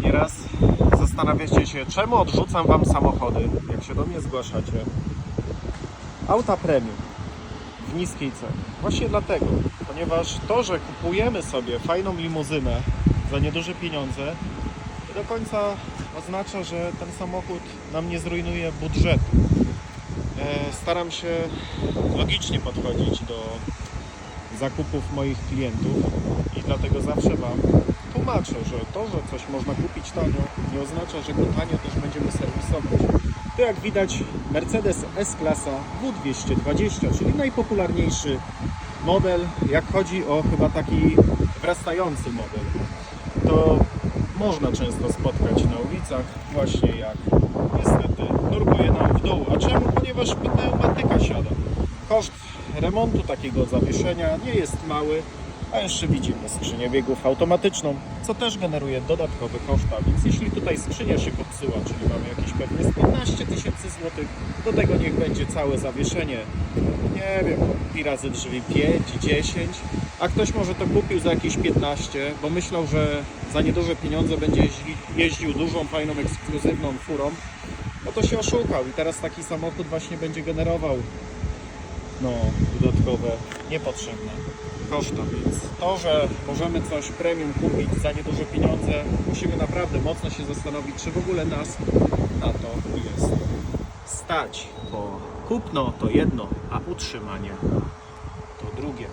Nieraz zastanawiacie się, czemu odrzucam Wam samochody, jak się do mnie zgłaszacie. Auta premium w niskiej cenie. Właśnie dlatego, ponieważ to, że kupujemy sobie fajną limuzynę za nieduże pieniądze, nie do końca oznacza, że ten samochód nam nie zrujnuje budżetu. E, Staram się logicznie podchodzić do zakupów moich klientów i dlatego zawsze Wam tłumaczę, że to, że coś można kupić tanio, nie oznacza, że go tanio też będziemy serwisować. To jak widać Mercedes S-klasa W220, czyli najpopularniejszy model, jak chodzi o chyba taki wrastający model, to można często spotkać na ulicach właśnie jak niestety nurkuje nam w dół. A czemu? Ponieważ pneumatyka siada. Koszt remontu takiego zawieszenia nie jest mały, a jeszcze widzimy skrzynię biegów automatyczną, co też generuje dodatkowe koszta, więc jeśli tutaj skrzynia się popsuła, czyli mamy jakieś pewnie z 15 tysięcy złotych, do tego niech będzie całe zawieszenie, nie wiem, pi razy drzwi 5, 10, a ktoś może to kupił za jakieś 15, bo myślał, że za nieduże pieniądze będzie jeździ, jeździł dużą, fajną, ekskluzywną furą, no to się oszukał i teraz taki samochód właśnie będzie generował no, dodatkowe, niepotrzebne koszta, więc to, że możemy coś premium kupić za nieduże pieniądze, musimy naprawdę mocno się zastanowić, czy w ogóle nas na to jest stać, bo kupno to jedno, a utrzymanie to drugie.